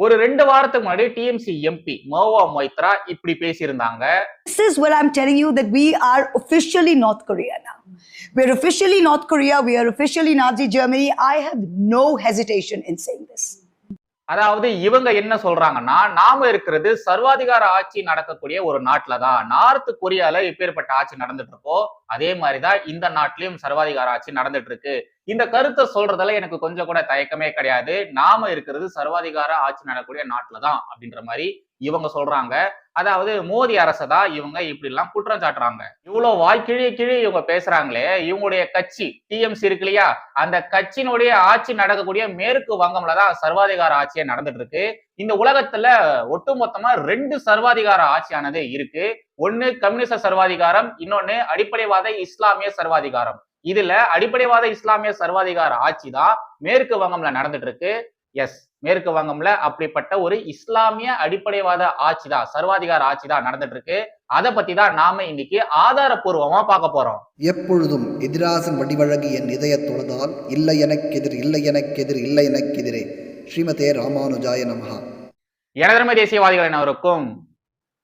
ஒரு ரெண்டு வாரத்துக்கு முன்னாடி டிஎம்சி எம்பி மோவா மொய்த்ரா இப்படி பேசியிருந்தாங்க This is what I'm telling you that we are officially North Korea now. We're officially North Korea. We are officially Nazi Germany. I have no hesitation in saying this. அதாவது இவங்க என்ன சொல்றாங்கன்னா நாம இருக்கிறது சர்வாதிகார ஆட்சி நடக்கக்கூடிய ஒரு நாட்டுல தான் நார்த் கொரியால இப்பேற்பட்ட ஆட்சி நடந்துட்டு இருக்கோ அதே மாதிரிதான் இந்த நாட்டிலயும் சர்வாதிகார ஆட்சி நடந்துட்டு இருக்கு இந்த கருத்தை சொல்றதுல எனக்கு கொஞ்சம் கூட தயக்கமே கிடையாது. நாம இருக்கிறது சர்வாதிகார ஆட்சி நடக்கக்கூடிய நாட்டுல தான் அப்படின்ற மாதிரி இவங்க சொல்றாங்க. அதாவது மோடி அரசை தான் இவங்க இப்படி எல்லாம் குற்றம் சாட்டுறாங்க. இவ்வளவு வாய்க்கிழிய கிழி இவங்க பேசுறாங்களே. இவங்களுடைய கட்சி டிஎம்சி இருக்கு இல்லையா? அந்த கட்சியினுடைய ஆட்சி நடக்கக்கூடிய மேற்கு வங்கம்ல தான் சர்வாதிகார ஆட்சியே நடந்துட்டு இருக்கு இந்த உலகத்துல ஒட்டுமொத்தமா ரெண்டு சர்வாதிகார ஆட்சியானது இருக்கு. ஒன்னு கம்யூனிச சர்வாதிகாரம் இன்னொன்னு அடிப்படைவாத இஸ்லாமிய சர்வாதிகாரம். இதுல அடிப்படைவாத இஸ்லாமிய சர்வாதிகார ஆட்சி தான் மேற்கு வங்கம்ல நடந்துட்டு இருக்கு எஸ் மேற்கு வங்கம்ல அப்படிப்பட்ட ஒரு இஸ்லாமிய அடிப்படைவாத ஆட்சி தான் சர்வாதிகார ஆட்சி தான் நடந்துட்டு இருக்கு அதை பத்தி தான் நாம இன்னைக்கு ஆதாரப்பூர்வமா பார்க்க போறோம். எப்பொழுதும் எதிராசன் வடிவழகு என் இதய தொழுதால் இல்லை எனக்கெதிர் இல்லை எனக்கெதிர் இல்லை எனக்கெதிரே ஸ்ரீமதே ராமானுஜாய நமஹா. எனதர்ம தேசியவாதிகள் அனைவருக்கும்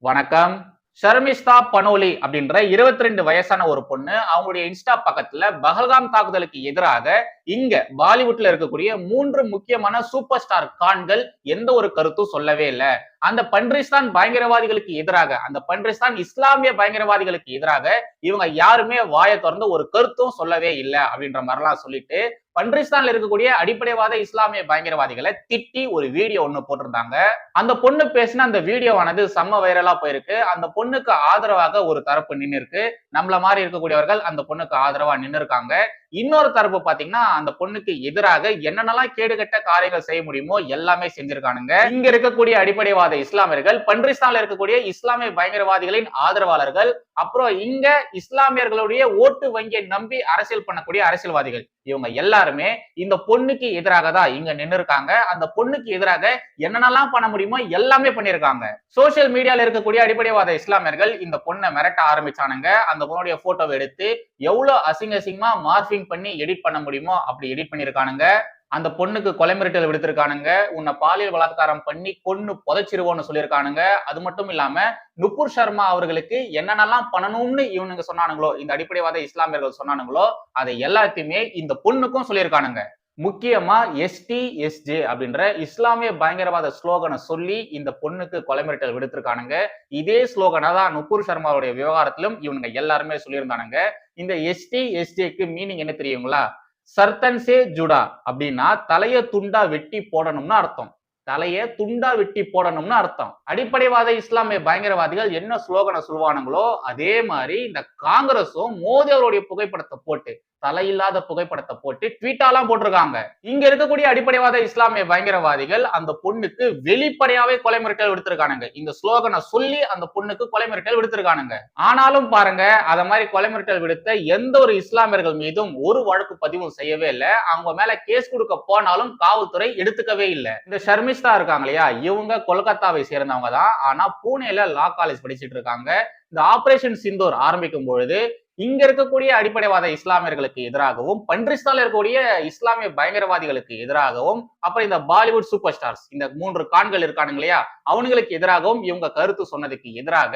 வணக்கம். ஷர்மிஸ்தா பனோலி அப்படின்ற இருபத்தி ரெண்டு வயசான ஒரு பொண்ணு அவங்களுடைய இன்ஸ்டா பக்கத்துல பஹல்காம் தாக்குதலுக்கு எதிராக இங்க பாலிவுட்ல இருக்கக்கூடிய மூன்று முக்கியமான சூப்பர் ஸ்டார் கான்கள் எந்த ஒரு கருத்தும் சொல்லவே இல்லை. அந்த பன்றிஸ்தான் பயங்கரவாதிகளுக்கு எதிராக அந்த பன்றிஸ்தான் இஸ்லாமிய பயங்கரவாதிகளுக்கு எதிராக இவங்க யாருமே வாயை திறந்து ஒரு கருத்தும் சொல்லவே இல்லை அப்படின்ற மாதிரிலாம் சொல்லிட்டு பன்றிஸ்தான்ல இருக்கக்கூடிய அடிப்படைவாத இஸ்லாமிய பயங்கரவாதிகளை திட்டி ஒரு வீடியோ ஒண்ணு போட்டிருந்தாங்க. அந்த பொண்ணு பேசின அந்த வீடியோவானது செம்ம வைரலா போயிருக்கு. அந்த பொண்ணுக்கு ஆதரவாக ஒரு தரப்பு நின்று இருக்கு நம்மள மாதிரி இருக்கக்கூடியவர்கள் அந்த பொண்ணுக்கு ஆதரவா நின்று இருக்காங்க இன்னொரு தரப்பு பாத்தீங்கன்னா அந்த பொண்ணுக்கு எதிராக என்னென்னலாம் கேடுகட்ட காரியங்கள் செய்ய முடியுமோ எல்லாமே செஞ்சிருக்கானுங்க. இங்க இருக்கக்கூடிய அடிப்படைவாத இஸ்லாமியர்கள் பன்றிஸ்தான்ல இருக்கக்கூடிய இஸ்லாமிய பயங்கரவாதிகளின் ஆதரவாளர்கள் அப்புறம் இங்க இஸ்லாமியர்களுடைய ஓட்டு வங்கியை நம்பி அரசியல் பண்ணக்கூடிய அரசியல்வாதிகள். இவங்க எல்லாருமே இந்த பொண்ணுக்கு எதிராக தான் இங்க நின்று இருக்காங்க அந்த பொண்ணுக்கு எதிராக என்னென்னலாம் பண்ண முடியுமோ எல்லாமே பண்ணிருக்காங்க. சோசியல் மீடியால இருக்கக்கூடிய அடிப்படைவாத இஸ்லாமியர்கள் இந்த பொண்ணை மிரட்ட ஆரம்பிச்சானுங்க. அந்த பொண்ணுடைய போட்டோவை எடுத்து எவ்வளவு அசிங்க அசிங்கமா மார்பிங் பண்ணி எடிட் பண்ண முடியுமோ அப்படி எடிட் பண்ணிருக்கானுங்க. அந்த பொண்ணுக்கு கொலை மிரட்டல் விடுத்திருக்கானுங்க. உன்னை பாலியல் பலாத்காரம் பண்ணி கொன்னு புதைச்சிருவோன்னு சொல்லியிருக்கானுங்க. அது மட்டும் இல்லாம நுபுர் சர்மா அவர்களுக்கு என்னென்னலாம் பண்ணணும்னு இவனுங்க சொன்னானுங்களோ இந்த அடிப்படைவாத இஸ்லாமியர்கள் சொன்னானுங்களோ அதை எல்லாத்தையுமே இந்த பொண்ணுக்கும் சொல்லியிருக்கானுங்க. முக்கியமா எஸ்டி எஸ்ஜே அப்படின்ற இஸ்லாமிய பயங்கரவாத ஸ்லோகனை சொல்லி இந்த பொண்ணுக்கு கொலை மிரட்டல் விடுத்திருக்கானுங்க. இதே ஸ்லோகனை தான் நுபுர் சர்மாவுடைய விவகாரத்திலும் இவனுங்க எல்லாருமே சொல்லியிருந்தானுங்க. இந்த எஸ்டி எஸ்ஜேக்கு மீனிங் என்ன தெரியுங்களா? சர்தன்சே ஜுடா அப்படின்னா தலைய துண்டா வெட்டி போடணும்னு அர்த்தம். தலைய துண்டா வெட்டி போடணும்னு அர்த்தம். அடிப்படைவாத இஸ்லாமிய பயங்கரவாதிகள் என்ன ஸ்லோகனை சொல்லுவானுங்களோ அதே மாதிரி இந்த காங்கிரஸும் மோதி அவருடைய புகைப்படத்தை போட்டு தலையில்லாத புகைப்படத்தை போட்டு ட்வீட்டாலாம் போட்டிருக்காங்க. இங்க இருக்கக்கூடிய அடிப்படைவாத இஸ்லாமிய பயங்கரவாதிகள் அந்த பொண்ணுக்கு வெளிப்படையாவே கொலை மிரட்டல் விடுத்திருக்கானுங்க. இந்த ஸ்லோகனை சொல்லி அந்த பொண்ணுக்கு கொலை மிரட்டல் விடுத்திருக்கானுங்க. ஆனாலும் பாருங்க அத மாதிரி கொலை மிரட்டல் விடுத்த எந்த ஒரு இஸ்லாமியர்கள் மீதும் ஒரு வழக்கு பதிவும் செய்யவே இல்லை. அவங்க மேல கேஸ் கொடுக்க போனாலும் காவல்துறை எடுத்துக்கவே இல்லை. இந்த ஷர்மிஸ்தா இருக்காங்க இல்லையா? இவங்க கொல்கத்தாவை சேர்ந்தவங்க தான். ஆனா பூனேல லா காலேஜ் படிச்சிட்டு இருக்காங்க. இந்த ஆபரேஷன் சிந்தூர் ஆரம்பிக்கும் பொழுது இங்க இருக்கக்கூடிய அடிப்படைவாத இஸ்லாமியர்களுக்கு எதிராகவும் பன்றிஸ்தான்ல இருக்கக்கூடிய இஸ்லாமிய பயங்கரவாதிகளுக்கு எதிராகவும் அப்புறம் இந்த பாலிவுட் சூப்பர் ஸ்டார்ஸ் இந்த மூன்று கான்கள் இருக்கானுங்க இல்லையா அவனுங்களுக்கு எதிராகவும் இவங்க கருத்து சொன்னதுக்கு எதிராக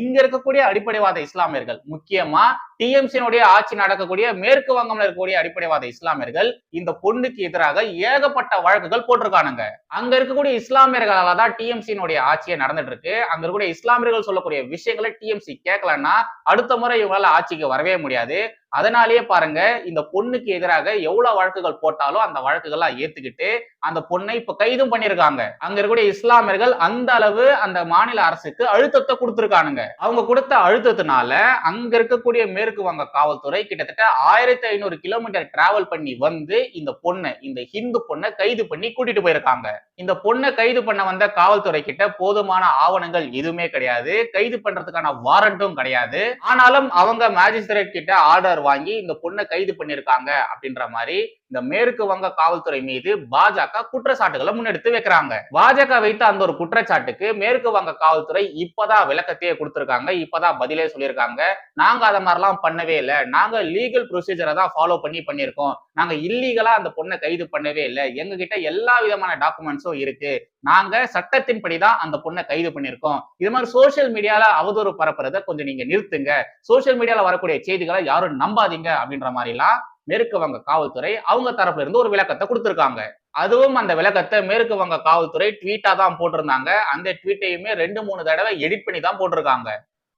இங்க இருக்கக்கூடிய அடிப்படைவாத இஸ்லாமியர்கள் முக்கியமா டிஎம்சியினுடைய ஆட்சி நடக்கக்கூடிய மேற்கு வங்கம்ல இருக்கக்கூடிய அடிப்படைவாத இஸ்லாமியர்கள் இந்த பொண்ணுக்கு எதிராக ஏகப்பட்ட வழக்குகள் போட்டிருக்கானுங்க. அங்க இருக்கக்கூடிய இஸ்லாமியர்களால தான் டிஎம்சியினுடைய ஆட்சியை நடந்துட்டு இருக்கு அங்க இருக்கக்கூடிய இஸ்லாமியர்கள் சொல்லக்கூடிய விஷயங்களை டிஎம்சி கேட்கலன்னா அடுத்த முறை இவங்களால ஆட்சிக்கு வரவே முடியாது. அதனாலேயே பாருங்க இந்த பொண்ணுக்கு எதிராக எவ்வளவு வழக்குகள் போட்டாலும் அந்த வழக்குகள்லாம் ஏத்துக்கிட்டு அந்த பொண்ணை இப்ப கைதும் பண்ணிருக்காங்க அங்க இருக்கக்கூடிய இஸ்லாமியர்கள் அந்த அளவு அந்த மாநில அரசுக்கு அழுத்தத்தை கொடுத்துருக்கானுங்க. அவங்க கொடுத்த அழுத்தத்தினால அங்க இருக்கக்கூடிய மேற்கு வங்க காவல்துறை கிட்டத்தட்ட ஆயிரத்தி ஐநூறு கிலோமீட்டர் டிராவல் பண்ணி வந்து இந்த பொண்ணை இந்த ஹிந்து பொண்ணை கைது பண்ணி கூட்டிட்டு போயிருக்காங்க. இந்த பொண்ணை கைது பண்ண வந்த காவல்துறை கிட்ட போதுமான ஆவணங்கள் எதுவுமே கிடையாது. கைது பண்றதுக்கான வாரண்டும் கிடையாது. ஆனாலும் அவங்க மேஜிஸ்ட்ரேட் கிட்ட ஆர்டர் வாங்கி இந்த பொண்ணை கைது பண்ணிருக்காங்க அப்படின்ற மாதிரி இந்த மேற்கு வங்க காவல்துறை மீது பாஜக குற்றச்சாட்டுகளை முன்னெடுத்து வைக்கிறாங்க. பாஜக வைத்த அந்த ஒரு குற்றச்சாட்டுக்கு மேற்கு வங்க காவல்துறை இப்பதான் விளக்கத்தையே கொடுத்திருக்காங்க. இப்பதான் பதிலே சொல்லியிருக்காங்க. நாங்க அத மாதிரிலாம் பண்ணவே இல்லை. நாங்க லீகல் ப்ரொசீஜரை தான் ஃபாலோ பண்ணி பண்ணியிருக்கோம். நாங்க இல்லீகலா அந்த பொண்ணை கைது பண்ணவே இல்லை. எங்க கிட்ட எல்லா விதமான டாக்குமெண்ட்ஸும் இருக்கு. நாங்க சட்டத்தின்படி தான் அந்த பொண்ணை கைது பண்ணியிருக்கோம். இது மாதிரி சோஷியல் மீடியால அவதூறு பரப்புறத கொஞ்சம் நீங்க நிறுத்துங்க. சோஷியல் மீடியால வரக்கூடிய செய்திகளை யாரும் நம்பாதீங்க அப்படின்ற மாதிரிலாம் மேற்கு வங்க காவல்துறை அவங்க தரப்புல இருந்து ஒரு விளக்கத்தை கொடுத்துருக்காங்க. அதுவும் அந்த விளக்கத்தை மேற்கு வங்க காவல்துறை ட்வீட்டா தான் போட்டிருந்தாங்க. அந்த ட்வீட்டையுமே ரெண்டு மூணு தடவை எடிட் பண்ணி தான் போட்டிருக்காங்க.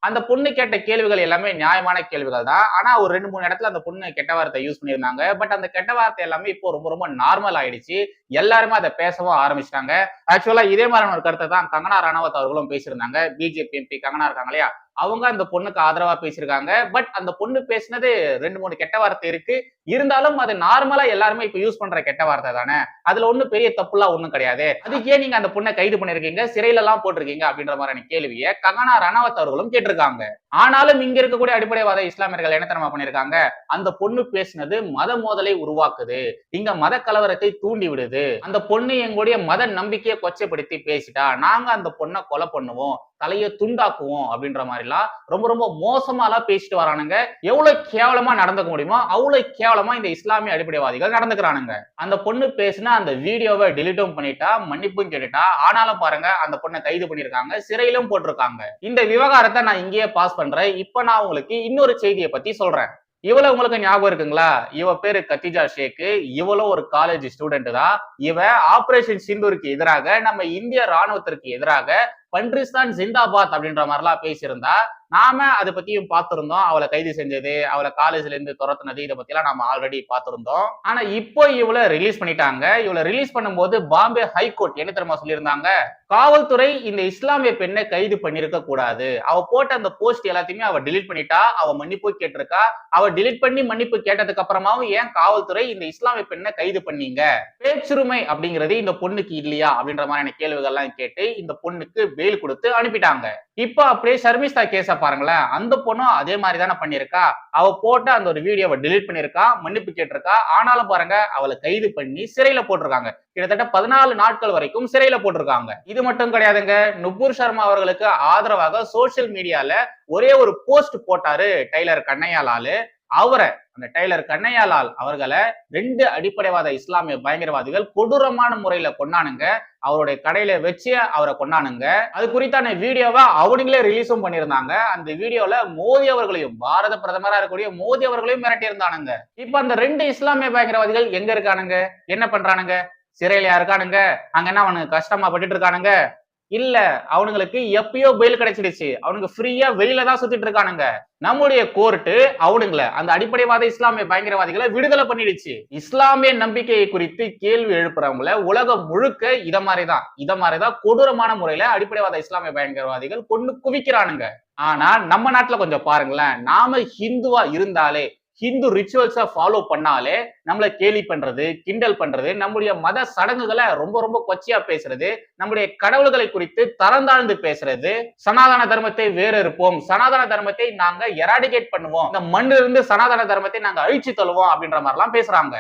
அந்த பொண்ணு கேட்ட கேள்விகள் எல்லாமே நியாயமான கேள்விகள் தான். ஆனா ஒரு ரெண்டு மூணு இடத்துல அந்த பொண்ணு கெட்ட வார்த்தை யூஸ் பண்ணியிருந்தாங்க. பட் அந்த கெட்ட வார்த்தை எல்லாமே இப்போ ரொம்ப ரொம்ப நார்மல் ஆயிடுச்சு. எல்லாருமே அதை பேசவும் ஆரம்பிச்சிட்டாங்க. ஆக்சுவலா இதே மாதிரியான ஒரு கருத்தை தான் கங்கனா ராணாவத் அவர்களும் பேசியிருந்தாங்க. பிஜேபி எம்பி கங்கனா இருக்காங்க இல்லையா? அவங்க அந்த பொண்ணுக்கு ஆதரவா பேசியிருக்காங்க. பட் அந்த பொண்ணு பேசினது ரெண்டு மூணு கெட்ட வார்த்தை இருக்கு. இருந்தாலும் அது நார்மலா எல்லாருமே இப்ப யூஸ் பண்ற கெட்ட வார்த்தை தானே. அதுல ஒண்ணும் பெரிய தப்புலாம் ஒண்ணும் கிடையாது. அதுக்கு ஏன் நீங்க அந்த பொண்ணை கைது பண்ணிருக்கீங்க சிறையில எல்லாம் போட்டிருக்கீங்க அப்படின்ற மாதிரியான கேள்வியை. கங்கனா ரணாவத் அவர்களும் கேட்டிருக்காங்க. ஆனாலும் இங்க இருக்கக்கூடிய அடிப்படைவாத இஸ்லாமியர்கள் என்ன பண்ணிருக்காங்க அந்த பொண்ணு பேசினது மத மோதலை உருவாக்குது. இங்க மத கலவரத்தை தூண்டி விடுது. அந்த பொண்ணு எங்களுடைய மத நம்பிக்கையை கொச்சைப்படுத்தி பேசிட்டா நாங்க அந்த பொண்ணை கொலை பண்ணுவோம். தலையை துண்டாக்குவோம் அப்படின்ற மாதிரிலாம் ரொம்ப ரொம்ப மோசமாலாம் பேசிட்டு வரானுங்க. எவ்வளவு கேவலமா நடந்துக்க முடியுமோ அவ்வளவு கேவலமா இந்த இஸ்லாமிய அடிப்படைவாதிகள் நடந்துக்கிறானுங்க. அந்த பொண்ணு பேசினா அந்த வீடியோவை டிலீட்டும் பண்ணிட்டா மன்னிப்பும் கேட்டுட்டா. ஆனாலும் பாருங்க அந்த பொண்ணை கைது பண்ணிருக்காங்க சிறையிலும் போட்டிருக்காங்க. இந்த விவகாரத்தை நான் இங்கேயே பாஸ் பண்றேன். இப்ப நான் உங்களுக்கு இன்னொரு செய்தியை பத்தி சொல்றேன். இவள உங்களுக்கு ஞாபகம் இருக்குங்களா? இவ பேரு கத்திஜா ஷேக் இவளும் ஒரு காலேஜ் ஸ்டூடெண்ட் தான். இவ ஆபரேஷன் சிந்தூருக்கு எதிராக நம்ம இந்திய ராணுவத்திற்கு எதிராக பன்றிஸ்தான் ஜிந்தாபாத் அப்படின்ற மாதிரிலாம் பேசியிருந்தா நாம அதை பத்தியும் பார்த்திருந்தோம். அவளை கைது செஞ்சது அவளை காலேஜ்ல இருந்து துரத்துனது இதை பத்திலாம் நாம ஆல்ரெடி பார்த்திருந்தோம். ஆனா இப்போ இவளை ரிலீஸ் பண்ணிட்டாங்க. இவளை ரிலீஸ் பண்ணும்போது பாம்பே ஹைகோர்ட் என்ன தெரியுமா சொல்லியிருந்தாங்க? காவல்துறை இந்த இஸ்லாமிய பெண்ணை கைது பண்ணிருக்க கூடாது. அவ போட்ட அந்த போஸ்ட் எல்லாத்தையுமே அவ டிலீட் பண்ணிட்டா அவ மன்னிப்பு கேட்டிருக்கா. அவ டிலீட் பண்ணி மன்னிப்பு கேட்டதுக்கு அப்புறமாவும் ஏன் காவல்துறை இந்த இஸ்லாமிய பெண்ணை கைது பண்ணீங்க? பேச்சுரிமை அப்படிங்கிறது இந்த பொண்ணுக்கு இல்லையா? அப்படின்ற மாதிரியான கேள்விகள்லாம் கேட்டு இந்த பொண்ணுக்கு பெயில் கொடுத்து அனுப்பிட்டாங்க. இப்ப அப்படியே ஷர்மிஸ்தா கேஸ பாருங்களேன். அந்த பொண்ணும் அதே மாதிரி தானே பண்ணிருக்கா அவ போட்டு அந்த ஒரு வீடியோவை டிலீட் பண்ணிருக்கா மன்னிப்பு கேட்டிருக்கா? ஆனாலும் பாருங்க அவளை கைது பண்ணி சிறையில போட்டிருக்காங்க. கிட்டத்தட்ட பதினாலு நாட்கள் வரைக்கும் சிறையில போட்டிருக்காங்க. இது மட்டும் கிடையாதுங்க. நுபுர் சர்மா அவர்களுக்கு ஆதரவாக சோசியல் மீடியால ஒரே ஒரு போஸ்ட் போட்டாரு டெய்லர் கண்ணையாலாலு அவரை அந்த டைலர் கண்ணையாலால் அவர்களை ரெண்டு அடிப்படைவாத இஸ்லாமிய பயங்கரவாதிகள் கொடூரமான முறையில கொண்டானுங்க அவருடைய கடையில வச்சு அவரை கொண்டானுங்க அது குறித்தான வீடியோவை அவனுங்களே ரிலீஸும் பண்ணியிருந்தாங்க. அந்த வீடியோல மோடி அவர்களையும் பாரத பிரதமரா இருக்கக்கூடிய மோடி அவர்களையும் மிரட்டி இருந்தானுங்க இப்ப அந்த ரெண்டு இஸ்லாமிய பயங்கரவாதிகள் எங்க இருக்கானுங்க? என்ன பண்றானுங்க? சிறையிலையா இருக்கானுங்க? அங்க என்ன அவனுக்கு கஷ்டமா பட்டுட்டு இருக்கானுங்க? இல்ல அவனுங்களுக்கு எப்பயோ பெயில் கிடைச்சிடுச்சு. அவனுங்க ஃப்ரீயா வெளியில தான் சுத்திட்டு இருக்கானுங்க. நம்முடைய கோர்ட்டு அவனுங்களை அந்த அடிப்படைவாத இஸ்லாமிய பயங்கரவாதிகளை விடுதலை பண்ணிடுச்சு. இஸ்லாமிய நம்பிக்கையை குறித்து கேள்வி எழுப்புறவங்கள உலகம் முழுக்க இத மாதிரிதான் இத மாதிரிதான் கொடூரமான முறையில அடிப்படைவாத இஸ்லாமிய பயங்கரவாதிகள் கொண்டு குவிக்கிறானுங்க. ஆனா நம்ம நாட்டுல கொஞ்சம் பாருங்களேன் நாம ஹிந்துவா இருந்தாலே ஹிந்து ரிச்சுவல்ஸை ஃபாலோ பண்ணாலே நம்மளை கேலி பண்றது கிண்டல் பண்றது நம்முடைய மத சடங்குகளை ரொம்ப ரொம்ப கொச்சையா பேசுறது நம்முடைய கடவுள்களை குறித்து தரந்தாழ்ந்து பேசுறது சனாதன தர்மத்தை வேறு இருப்போம் சனாதன தர்மத்தை நாங்க எராடிகேட் பண்ணுவோம் இந்த மண்ணிலிருந்து சனாதன தர்மத்தை நாங்க அழிச்சு தள்ளுவோம் அப்படின்ற மாதிரிலாம் பேசுறாங்க.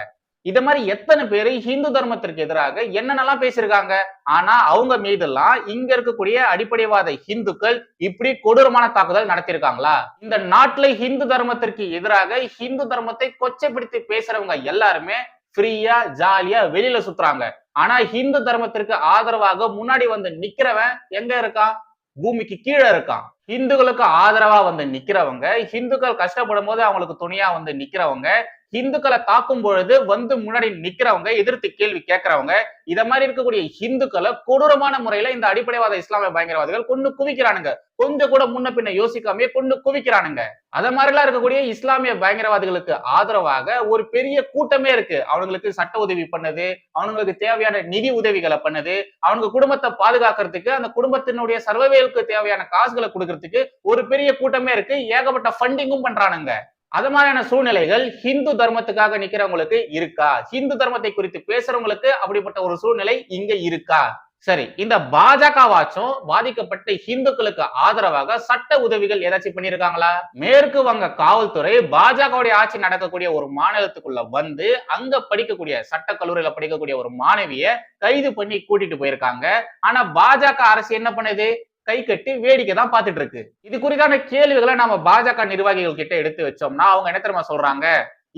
இத மாதிரி எத்தனை பேரு ஹிந்து தர்மத்திற்கு எதிராக என்னென்னலாம் பேசியிருக்காங்க? ஆனா அவங்க மீதெல்லாம் இங்க இருக்கக்கூடிய அடிப்படைவாத ஹிந்துக்கள் இப்படி கொடூரமான தாக்குதல் நடத்தியிருக்காங்களா? இந்த நாட்டுல ஹிந்து தர்மத்திற்கு எதிராக ஹிந்து தர்மத்தை கொச்சைப்படுத்தி பேசுறவங்க எல்லாருமே ஃப்ரீயா ஜாலியா வெளியில சுத்துறாங்க. ஆனா ஹிந்து தர்மத்திற்கு ஆதரவாக முன்னாடி வந்து நிக்கிறவன் எங்க இருக்கான்? பூமிக்கு கீழே இருக்கான். ஹிந்துக்களுக்கு ஆதரவா வந்து நிக்கிறவங்க ஹிந்துக்கள் கஷ்டப்படும் போது அவங்களுக்கு துணையா வந்து நிக்கிறவங்க ஹிந்துக்களை தாக்கும் பொழுது வந்து முன்னாடி நிக்கிறவங்க எதிர்த்து கேள்வி கேட்கறவங்க இத மாதிரி இருக்கக்கூடிய ஹிந்துக்களை கொடூரமான முறையில இந்த அடிப்படைவாத இஸ்லாமிய பயங்கரவாதிகள் கொண்டு குவிக்கிறானுங்க. கொஞ்சம் கூட முன்ன பின்ன யோசிக்காமயே கொண்டு குவிக்கிறானுங்க. அத மாதிரிலாம் இருக்கக்கூடிய இஸ்லாமிய பயங்கரவாதிகளுக்கு ஆதரவாக ஒரு பெரிய கூட்டமே இருக்கு. அவங்களுக்கு சட்ட உதவி பண்ணுது அவங்களுக்கு தேவையான நிதி உதவிகளை பண்ணுது அவங்க குடும்பத்தை பாதுகாக்கிறதுக்கு அந்த குடும்பத்தினுடைய சர்வவேலுக்கு தேவையான காசுகளை கொடுக்கறதுக்கு ஒரு பெரிய கூட்டமே இருக்கு. ஏகப்பட்ட ஃபண்டிங்கும் பண்றானுங்க. அது மாதிரியான சூழ்நிலைகள் ஹிந்து தர்மத்துக்காக நிக்கிறவங்களுக்கு இருக்கா? ஹிந்து தர்மத்தை குறித்து பேசுறவங்களுக்கு அப்படிப்பட்ட ஒரு சூழ்நிலை இங்க இருக்கா? சரி இந்த பாஜகவாச்சும் பாதிக்கப்பட்ட இந்துக்களுக்கு ஆதரவாக சட்ட உதவிகள் ஏதாச்சும் பண்ணியிருக்காங்களா? மேற்கு வங்க காவல்துறை பாஜகவுடைய ஆட்சி நடக்கக்கூடிய ஒரு மாநிலத்துக்குள்ள வந்து அங்க படிக்கக்கூடிய சட்ட கல்லூரியில படிக்கக்கூடிய ஒரு மாணவிய கைது பண்ணி கூட்டிட்டு போயிருக்காங்க. ஆனா பாஜக அரசு என்ன பண்ணுது? கை கட்டி வேடிக்கை தான் பார்த்துட்டு இருக்கு இது குறித்தான கேள்விகளை நம்ம பாஜக நிர்வாகிகள் கிட்ட எடுத்து வச்சோம்னா அவங்க என்ன தெரியுமா சொல்றாங்க?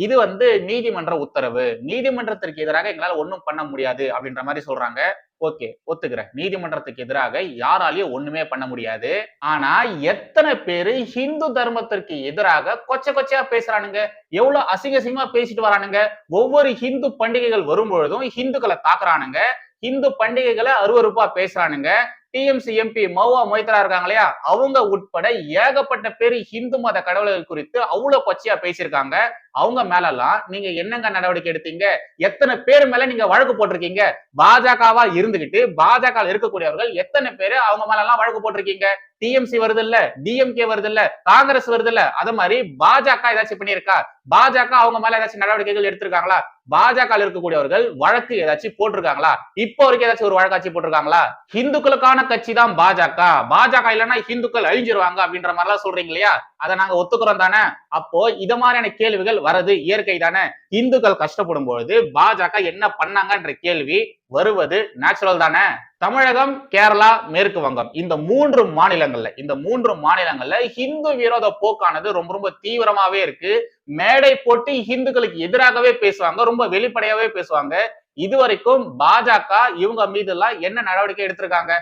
இது வந்து நீதிமன்ற உத்தரவு. நீதிமன்றத்திற்கு எதிராக எங்களால் ஒன்றும் பண்ண முடியாது அப்படின்ற மாதிரி சொல்றாங்க. ஓகே ஒத்துக்கிறேன். நீதிமன்றத்துக்கு எதிராக யாராலையும் ஒண்ணுமே பண்ண முடியாது. ஆனா எத்தனை பேரு ஹிந்து தர்மத்திற்கு எதிராக கொச்ச கொச்சையா பேசுறானுங்க? எவ்வளவு அசிங்க அசிங்கமா பேசிட்டு வரானுங்க? ஒவ்வொரு ஹிந்து பண்டிகைகள் வரும்பொழுதும் ஹிந்துக்களை தாக்குறானுங்க. ஹிந்து பண்டிகைகளை அருவறுப்பா பேசுறானுங்க. டிஎம்சி எம்பி மௌவா மொய்தரா இருக்காங்க இல்லையா? அவங்க உட்பட ஏகப்பட்ட பேர் ஹிந்து மத கடவுள்கள் குறித்து அவ்வளவு கொச்சையா பேசியிருக்காங்க. அவங்க மேலெல்லாம் நீங்க என்னங்க நடவடிக்கை எடுத்தீங்க? எத்தனை பேர் மேல நீங்க வழக்கு போட்டிருக்கீங்க? பாஜகவா இருந்துகிட்டு பாஜக இருக்கக்கூடியவர்கள் எத்தனை பேர் அவங்க மேல எல்லாம் வழக்கு போட்டிருக்கீங்க? டிஎம்சி வருது இல்ல டிஎம்கே வருது இல்ல காங்கிரஸ் வருது இல்ல அது மாதிரி பாஜக ஏதாச்சும் பண்ணியிருக்கா? பாஜக அவங்க மேல ஏதாச்சும் நடவடிக்கைகள் எடுத்திருக்காங்களா? பாஜக இருக்கக்கூடியவர்கள் வழக்கு ஏதாச்சும் போட்டிருக்காங்களா? இப்போ வரைக்கும் ஏதாச்சும் ஒரு வழக்காட்சி போட்டிருக்காங்களா? ஹிந்துக்களுக்கான கட்சி தான் பாஜக. பாஜக இல்லைன்னா ஹிந்துக்கள் அழிஞ்சிருவாங்க அப்படின்ற மாதிரி எல்லாம் சொல்றீங்க இல்லையா? அதை நாங்க ஒத்துக்கிறோம் தானே? அப்போ இத மாதிரியான கேள்விகள் வரது. இயற்கை தானே. இந்துக்கள் கஷ்டப்படும் பொழுது பாஜக என்ன பண்ணாங்கன்ற கேள்வி வருவது நேச்சுரல் தானே? தமிழகம் கேரளா மேற்கு வங்கம். இந்த மூன்று மாநிலங்கள்ல இந்த மூன்று மாநிலங்கள்ல ஹிந்து விரோத போக்கானது ரொம்ப ரொம்ப தீவிரமாவே இருக்கு. மேடை போட்டு ஹிந்துக்களுக்கு எதிராகவே பேசுவாங்க. ரொம்ப வெளிப்படையாவே பேசுவாங்க. இதுவரைக்கும் பாஜக இவங்க மீது எல்லாம் என்ன நடவடிக்கை எடுத்திருக்காங்க?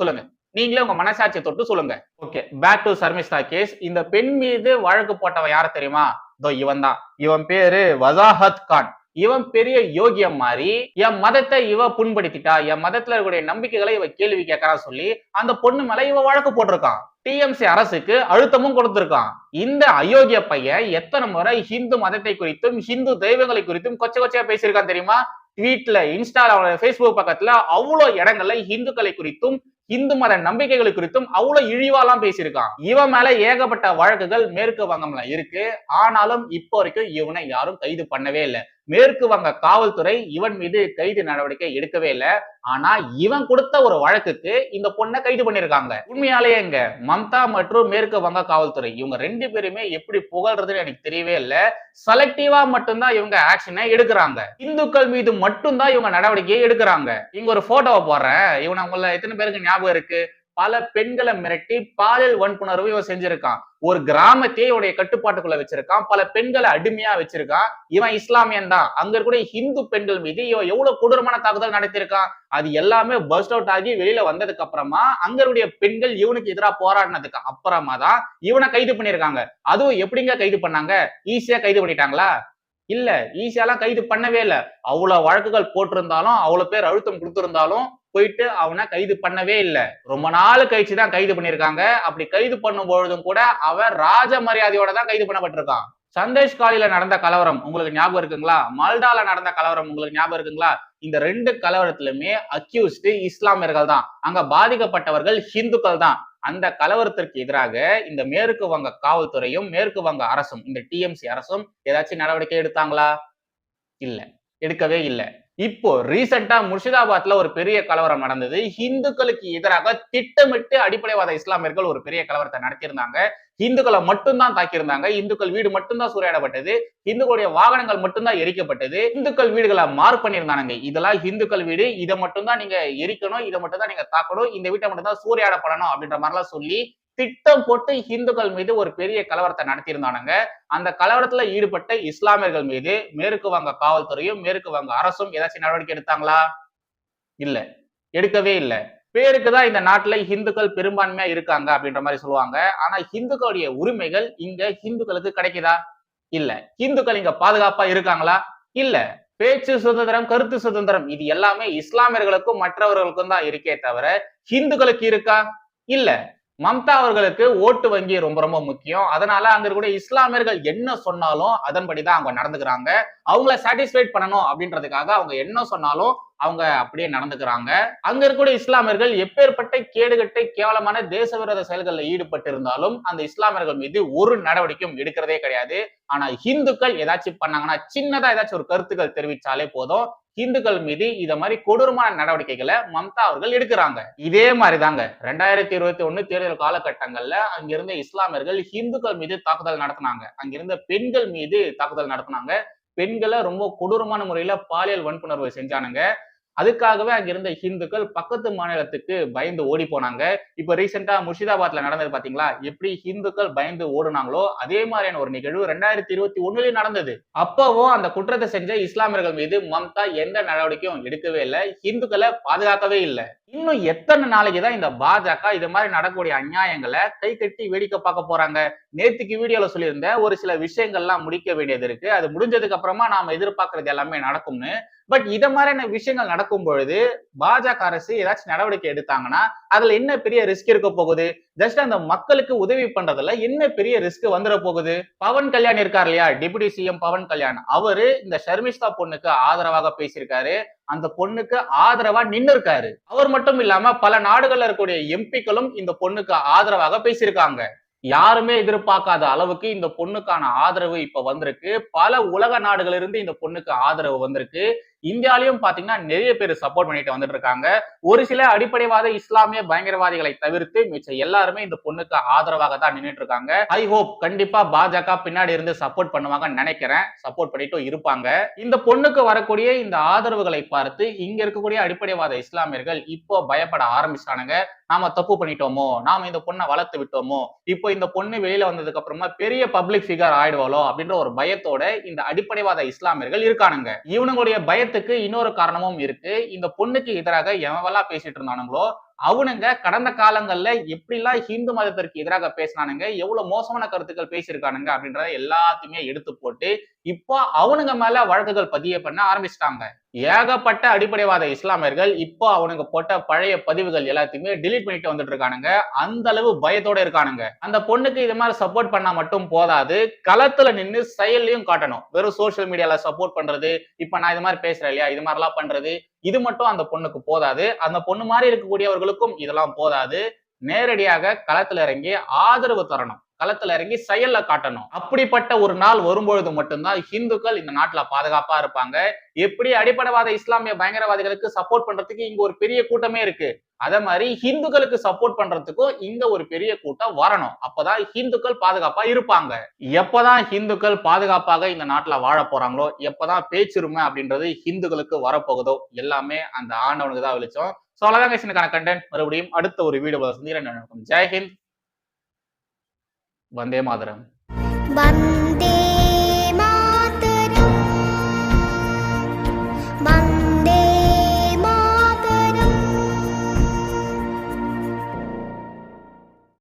சொல்லுங்க. நீங்களே உங்க மனசாட்சியை தொட்டு சொல்லுங்க. Okay back to Sharmistha case இந்த பெண் மீது வழக்கு போட்டவன் யார தெரியுமா? இதோ இவன் தான் இவன் பேரு வசாஹத் கான். இவன் பெரிய யோகியம் மாதிரி என் மதத்தை இவ புண்படுத்திட்டா. என் மதத்துல இருக்கக்கூடிய நம்பிக்கைகளை இவ கேள்வி கேட்கறா சொல்லி அந்த பொண்ணு மேல இவ வழக்கு போட்டிருக்கான். டிஎம்சி அரசுக்கு அழுத்தமும் கொடுத்திருக்கான். இந்த அயோக்கிய பையன் எத்தனை முறை ஹிந்து மதத்தை குறித்தும் ஹிந்து தெய்வங்களை குறித்தும் கொச்ச கொச்சையா பேசியிருக்கான் தெரியுமா? ட்வீட்ல இன்ஸ்டால ஃபேஸ்புக் பக்கத்துல அவ்வளவு இடங்கள்ல இந்துக்களை குறித்தும் இந்து மத நம்பிக்கைகள் குறித்தும் அவ்வளவு இழிவாலாம் பேசியிருக்கான். இவன் மேல ஏகப்பட்ட வழக்குகள் மேற்கு வங்கம்ல இருக்கு. ஆனாலும் இப்போ வரைக்கும் இவனை யாரும் கைது பண்ணவே இல்லை. மேற்கு வங்க காவல்துறை இவன் மீது கைது நடவடிக்கை எடுக்கவே இல்லை. ஆனா இவன் கொடுத்த ஒரு வழக்குக்கு இந்த பொண்ணை கைது பண்ணிருக்காங்க. உண்மையாலேயே எங்க மம்தா மற்றும் மேற்கு வங்க காவல்துறை இவங்க ரெண்டு பேருமே எப்படி புகழ்றதுன்னு எனக்கு தெரியவே இல்லை. செலக்டிவா மட்டும்தான் இவங்க ஆக்ஷனை எடுக்கிறாங்க. இந்துக்கள் மீது மட்டும்தான் இவங்க நடவடிக்கையை எடுக்கிறாங்க. இங்க ஒரு போட்டோவை போடுறேன். இவன் அவங்கள எத்தனை பேருக்கு ஞாபகம் இருக்கு? பல பெண்களை மிரட்டி பாலியல் வன்புணர்வு இவன் செஞ்சிருக்கான். ஒரு கிராமத்தையே இவனுடைய கட்டுப்பாட்டுக்குள்ள வச்சிருக்கான். பல பெண்களை அடிமையா வச்சிருக்கான். இவன் இஸ்லாமியன் தான். அங்க இருக்கக்கூடிய ஹிந்து பெண்கள் மீது இவன் எவ்வளவு கொடூரமான தாக்குதல் நடத்திருக்கான் அது எல்லாமே பஸ்ட் அவுட் ஆகி வெளியில வந்ததுக்கு அப்புறமா அங்க இருக்கக்கூடிய பெண்கள் இவனுக்கு எதிராக போராடினதுக்கு அப்புறமா தான் இவனை கைது பண்ணிருக்காங்க அதுவும் எப்படிங்க கைது பண்ணாங்க? ஈஸியா கைது பண்ணிட்டாங்களா? இல்ல ஈஸியாலாம் கைது பண்ணவே இல்ல. அவ்வளவு வழக்குகள் போட்டிருந்தாலும் அவ்வளவு பேர் அழுத்தம் கொடுத்திருந்தாலும் போயிட்டு அவனை கைது பண்ணவே இல்லை. ரொம்ப நாள் கழிச்சு தான் கைது பண்ணியிருக்காங்க. அப்படி கைது பண்ணும் பொழுதும் கூட அவன் ராஜ மரியாதையோட தான் கைது பண்ணப்பட்டிருக்கான். சந்தேஷ் காலில நடந்த கலவரம் உங்களுக்கு ஞாபகம் இருக்குங்களா? மால்டால நடந்த கலவரம் உங்களுக்கு ஞாபகம் இருக்குங்களா? இந்த ரெண்டு கலவரத்திலுமே அக்யூஸ்டு இஸ்லாமியர்கள் தான். அங்க பாதிக்கப்பட்டவர்கள் ஹிந்துக்கள் தான். அந்த கலவரத்திற்கு எதிராக இந்த மேற்கு வங்க காவல்துறையும் மேற்கு வங்க அரசும் இந்த டிஎம்சி அரசும் ஏதாச்சும் நடவடிக்கை எடுத்தாங்களா? இல்ல. எடுக்கவே இல்லை. இப்போ ரீசெண்டா முர்ஷிதாபாத்ல ஒரு பெரிய கலவரம் நடந்தது. இந்துக்களுக்கு எதிராக திட்டமிட்டு அடிப்படைவாத இஸ்லாமியர்கள் ஒரு பெரிய கலவரத்தை நடத்தியிருந்தாங்க. இந்துக்களை மட்டும்தான் தாக்கியிருந்தாங்க. இந்துக்கள் வீடு மட்டும்தான் சூறையாடப்பட்டது. இந்துக்களுடைய வாகனங்கள் மட்டும்தான் எரிக்கப்பட்டது. இந்துக்கள் வீடுகளை மார்க் பண்ணியிருந்தாங்க இதெல்லாம் இந்துக்கள் வீடு. இதை மட்டும்தான் நீங்க எரிக்கணும். இதை மட்டும் தான் நீங்க தாக்கணும். இந்த வீட்டை மட்டும் தான் சூறையாடப்படணும் அப்படின்ற மாதிரிலாம் சொல்லி திட்டம் போட்டு இந்துக்கள் மீது ஒரு பெரிய கலவரத்தை நடத்தியிருந்தானுங்க. அந்த கலவரத்துல ஈடுபட்ட இஸ்லாமியர்கள் மீது மேற்கு வங்க காவல்துறையும் மேற்கு வங்க அரசும் ஏதாச்சும் நடவடிக்கை எடுத்தாங்களா? இல்ல. எடுக்கவே இல்லை. பேருக்கு தான் இந்த நாட்டுல இந்துக்கள் பெரும்பான்மையா இருக்காங்க அப்படின்ற மாதிரி சொல்லுவாங்க. ஆனா இந்துக்களுடைய உரிமைகள் இங்க இந்துக்களுக்கு கிடைக்குதா? இல்ல. இந்துக்கள் இங்க பாதுகாப்பா இருக்காங்களா? இல்ல. பேச்சு சுதந்திரம் கருத்து சுதந்திரம் இது எல்லாமே இஸ்லாமியர்களுக்கும் மற்றவர்களுக்கும் தான் இருக்கே தவிர இந்துக்களுக்கு இருக்கா? இல்ல. மம்தா அவர்களுக்கு ஓட்டு வங்கி ரொம்ப ரொம்ப முக்கியம். அதனால அங்க இருக்கக்கூடிய இஸ்லாமியர்கள் என்ன சொன்னாலும் அதன்படிதான் அவங்க நடந்துக்கிறாங்க. அவங்கள சாட்டிஸ்ஃபைட் பண்ணணும் அப்படின்றதுக்காக அவங்க என்ன சொன்னாலும் அவங்க அப்படியே நடந்துக்கிறாங்க. அங்க இருக்கக்கூடிய இஸ்லாமியர்கள் எப்பேற்பட்ட கேடுகட்ட கேவலமான தேச விரோத செயல்களில் ஈடுபட்டு இருந்தாலும் அந்த இஸ்லாமியர்கள் மீது ஒரு நடவடிக்கையும் எடுக்கிறதே கிடையாது. ஆனா இந்துக்கள் ஏதாச்சும் பண்ணாங்கன்னா சின்னதா ஏதாச்சும் ஒரு கருத்துக்கள் தெரிவிச்சாலே போதும். இந்துக்கள் மீது இத மாதிரி கொடூரமான நடவடிக்கைகளை மம்தா அவர்கள் எடுக்கிறாங்க. இதே மாதிரி தாங்க ரெண்டாயிரத்தி இருபத்தி ஒண்ணு தேர்தல் காலகட்டங்கள்ல அங்கிருந்த இஸ்லாமியர்கள் இந்துக்கள் மீது தாக்குதல் நடத்தினாங்க. அங்கிருந்த பெண்கள் மீது தாக்குதல் நடத்தினாங்க. பெண்களை ரொம்ப கொடூரமான முறையில பாலியல் வன்புணர்வு செஞ்சானுங்க. அதுக்காகவே அங்கிருந்த ஹிந்துக்கள் பக்கத்து மாநிலத்துக்கு பயந்து ஓடி போனாங்க. இப்ப ரீசெண்டா முர்ஷிதாபாத்ல நடந்தது பாத்தீங்களா? எப்படி ஹிந்துக்கள் பயந்து ஓடுனாங்களோ அதே மாதிரியான ஒரு நிகழ்வு ரெண்டாயிரத்தி இருபத்தி ஒண்ணுலயும் நடந்தது. அப்பவும் அந்த குற்றத்தை செஞ்ச இஸ்லாமியர்கள் மீது மம்தா எந்த நடவடிக்கையும் எடுக்கவே இல்லை. ஹிந்துக்களை பாதுகாக்கவே இல்லை. இன்னும் எத்தனை நாளைக்கு தான் இந்த பாஜக இது மாதிரி நடக்கக்கூடிய அநியாயங்களை கை கட்டி வேடிக்கை பார்க்க போறாங்க? நேத்துக்கு வீடியோல சொல்லியிருந்த ஒரு சில விஷயங்கள்லாம் முடிக்க வேண்டியது இருக்கு. அது முடிஞ்சதுக்கு அப்புறமா நாம எதிர்பார்க்கறது எல்லாமே நடக்கும்னு. பட் இத மாதிரியான விஷயங்கள் நடக்கும் பொழுது பாஜக அரசு ஏதாச்சும் நடவடிக்கை எடுத்தாங்கன்னா அதுல என்ன பெரிய ரிஸ்க் இருக்க போகுது? ஜஸ்ட் அந்த மக்களுக்கு உதவி பண்றதுல என்ன பெரிய ரிஸ்க் வந்துட போகுது? பவன் கல்யாண் இருக்கார் இல்லையா? Deputy CM Pawan Kalyan. அவரு இந்த ஷர்மிஷ்தா பொண்ணுக்கு ஆதரவாக பேசியிருக்காரு. அந்த பொண்ணுக்கு ஆதரவா நின்னு இருக்காரு அவர் மட்டும் இல்லாம பல நாடுகள்ல இருக்கக்கூடிய எம்பிக்களும் இந்த பொண்ணுக்கு ஆதரவாக பேசியிருக்காங்க. யாருமே எதிர்பார்க்காத அளவுக்கு இந்த பொண்ணுக்கான ஆதரவு இப்ப வந்திருக்கு. பல உலக நாடுகளிலிருந்து இருந்து இந்த பொண்ணுக்கு ஆதரவு வந்திருக்கு. இந்தியாலயும் பாத்தீங்கன்னா நிறைய பேர் சப்போர்ட் பண்ணிட்டு வந்துட்டு இருக்காங்க. ஒரு சில அடிப்படைவாத இஸ்லாமிய பயங்கரவாதிகளை தவிர்த்து மிச்ச எல்லாருமே இந்த பொண்ணுக்கு ஆதரவாக தான் நின்றுட்டு இருக்காங்க. ஐ ஹோப் கண்டிப்பா பாஜக பின்னாடி இருந்து சப்போர்ட் பண்ணுவாங்கன்னு நினைக்கிறேன். சப்போர்ட் பண்ணிட்டு இருப்பாங்க. இந்த பொண்ணுக்கு வரக்கூடிய இந்த ஆதரவுகளை பார்த்து இங்க இருக்கக்கூடிய அடிப்படைவாத இஸ்லாமியர்கள் இப்போ பயப்பட ஆரம்பிச்சானுங்க நாம தப்பு பண்ணிட்டோமோ? நாம இந்த பொண்ணை வளர்த்து விட்டோமோ? இப்போ இந்த பொண்ணு வெளியில வந்ததுக்கு அப்புறமா பெரிய பப்ளிக் ஃபிகர் ஆயிடுவாளோ? அப்படின்ற ஒரு பயத்தோட இந்த அடிப்படைவாத இஸ்லாமியர்கள் இருக்கானுங்க. இவனுங்களுடைய பயத்துக்கு இன்னொரு காரணமும் இருக்கு. இந்த பொண்ணுக்கு எதிராக எவெல்லாம் பேசிட்டு இருந்தானுங்களோ அவனுங்க கடந்த காலங்கள்ல எப்படிலாம் ஹிந்து மதத்திற்கு எதிராக பேசினானுங்க எவ்வளவு மோசமான கருத்துக்கள் பேசியிருக்கானுங்க அப்படின்றத எல்லாத்தையுமே எடுத்து போட்டு இப்போ அவனுங்க மேல வழக்குகள் பதிய பண்ண ஆரம்பிச்சிட்டாங்க. ஏகப்பட்ட அடிப்படைவாத இஸ்லாமியர்கள் இப்போ அவனுங்க போட்ட பழைய பதிவுகள் எல்லாத்தையுமே டிலீட் பண்ணிட்டு வந்துட்டு இருக்கானுங்க. அந்த அளவு பயத்தோட இருக்கானுங்க. அந்த பொண்ணுக்கு இது மாதிரி சப்போர்ட் பண்ணா மட்டும் போதாது. களத்துல நின்று செயல்லையும் காட்டணும். வெறும் சோஷியல் மீடியால சப்போர்ட் பண்றது இப்ப நான் இது மாதிரி பேசுறேன் இல்லையா இது மாதிரிலாம் பண்றது இது மட்டும் அந்த பொண்ணுக்கு போதாது. அந்த பொண்ணு மாதிரி இருக்கக்கூடியவர்களுக்கும் இதெல்லாம் போதாது. நேரடியாக களத்துல இறங்கி ஆதரவு தரணும். களத்துல இறங்கி செயல்ல காட்டணும். அப்படிப்பட்ட ஒரு நாள் வரும்பொழுது மட்டும்தான் ஹிந்துக்கள் இந்த நாட்டுல பாதுகாப்பா இருப்பாங்க. எப்படி அடிப்படைவாத இஸ்லாமிய பயங்கரவாதிகளுக்கு சப்போர்ட் பண்றதுக்கு இங்க ஒரு பெரிய கூட்டமே இருக்கு. அதே மாதிரி ஹிந்துக்களுக்கு சப்போர்ட் பண்றதுக்கும் இங்க ஒரு பெரிய கூட்டம் வரணும். அப்பதான் ஹிந்துக்கள் பாதுகாப்பா இருப்பாங்க. எப்பதான் ஹிந்துக்கள் பாதுகாப்பாக இந்த நாட்டுல வாழ போறாங்களோ எப்பதான் பேச்சுரிமை அப்படின்றது ஹிந்துக்களுக்கு வரப்போகுதோ எல்லாமே அந்த ஆண்டவனுக்கு தான் வெளிச்சம். சோ அவ்வளவுதான் கண்டென்ட் மறுபடியும் அடுத்த ஒரு வீடியோ சந்திக்கிறேன். ஜெய்ஹிந்த் வந்தே மாதரம் வந்தே